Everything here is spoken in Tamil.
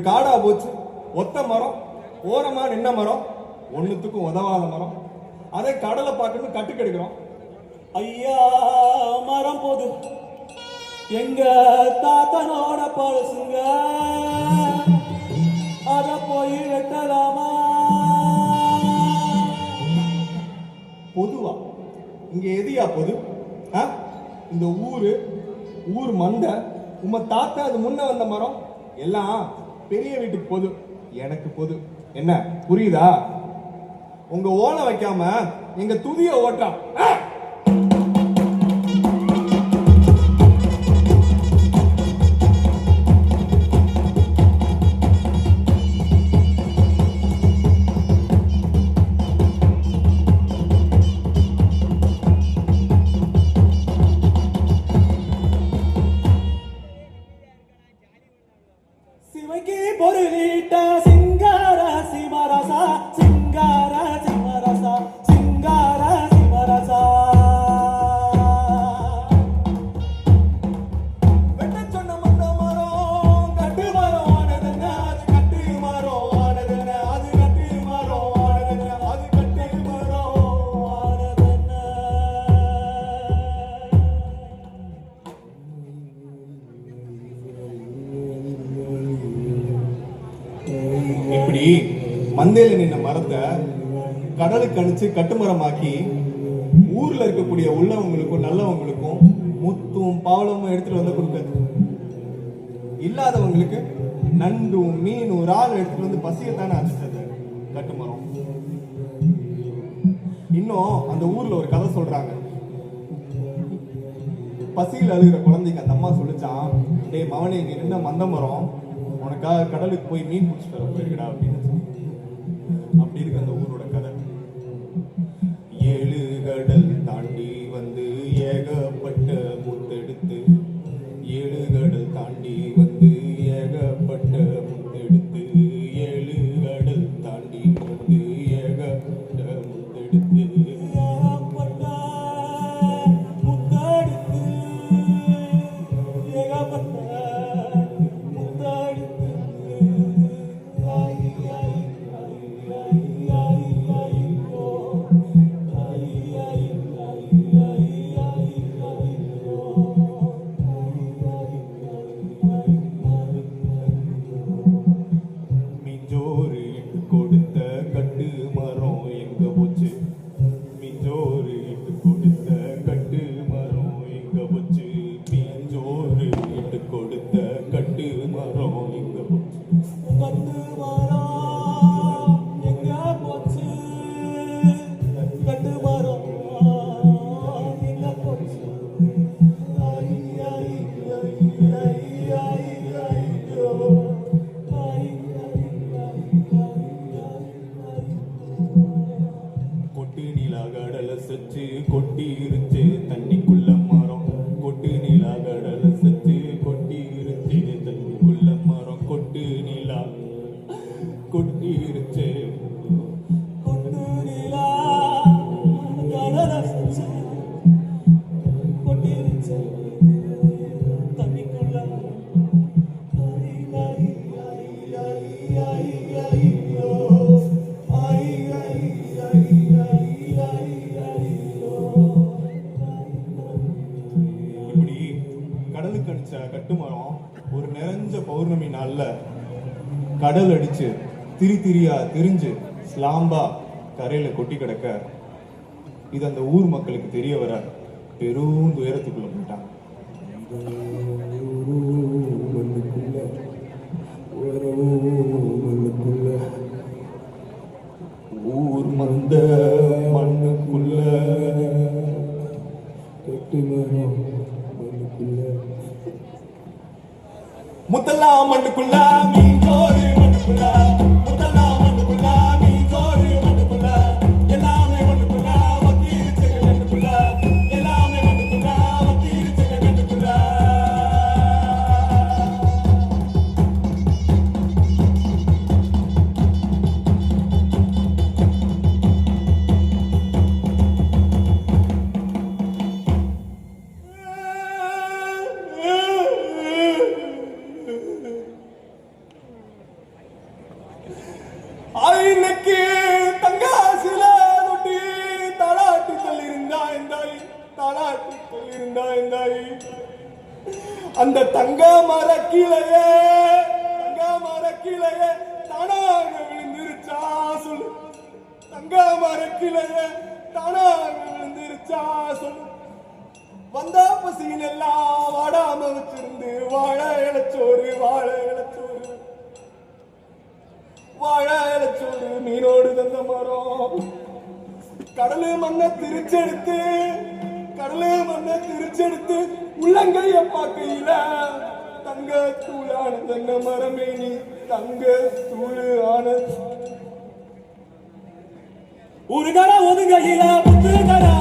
ஒரு காடா போச்சு. ஒத்த மரம் ஓரமா நின்ன மரம் ஒண்ணுத்துக்கும் உதவாத மரம். அதே கடலை பார்க்கணும் கட்டுக்கெடுக்கிறோம் ஐயா மரம் போது. எங்க தாத்தனோட பழசுங்க. அத போய் வெட்டலாமா? பொதுவா. இங்க எதியா பொது? ஆ? இந்த ஊரு ஊர் மந்த. உங்க தாத்தா அது முன்ன வந்த மரம். எல்லாம் பெரிய வீட்டுக்கு போது. எனக்கு போது. என்ன? புரியுதா? உங்க ஓலை வைக்காம எங்க துதிய ஓட்டான் ஆ? சிவகி கடலுக்கு அணிச்சு கட்டுமரமாக்கி ஊர்ல இருக்கக்கூடிய உள்ளவங்களுக்கும் நல்லவங்களுக்கும் முத்தும் பாவலமும் எடுத்துட்டு வந்து கொடுக்காது இல்லாதவங்களுக்கு நண்டும் மீனும் ரால் எடுத்துட்டு வந்து பசியை தானே அடிச்சது கட்டுமரம். இன்னும் அந்த ஊர்ல ஒரு கதை சொல்றாங்க. பசியில் அழுகிற குழந்தைக்கு அந்த அம்மா சொல்லிச்சான் டேய் மவனே இங்க நின்ன மந்த மரம் உனக்காக கடலுக்கு போய் மீன் பிடிச்சிட்டு வர போயிருக்கடா அப்படின்னு கடல் தாண்டி கொட்டு கடல் அடிச்சு திரி திரியா திரிஞ்சு ஸ்லாம்பா கரையில கொட்டி கிடக்க. இது அந்த ஊர் மக்களுக்கு தெரிய வர பெரும் துயரத்துக்குள்ள போயிட்டாங்க ஊர் மந்த மண்ணுக்குள்ள. முத்தெல்லாம் மண்ணுக்குள்ள அந்த தங்க மர கீழையே தங்க மர கீழையே தானாக விழுந்திருச்சா சொல்லு. தங்க மர கீழையே தானாக விழுந்திருச்சா சொல்லு. வந்தா பசியில் எல்லாம் வாடாம வச்சிருந்து வாழ இழச்சோறு வாழ இழச்சோறு வாழ இழச்சோறு மீனோடு தந்த மரம். கடலு மண்ணை திருச்செடுத்து கடலு மண்ணை திருச்செடுத்து உள்ளங்கைய பார்க்கையில தங்க தூளான தங்க மரமே நீ? தங்க தூளு ஆன ஒரு கரை ஒதுங்கையில முத்து கரை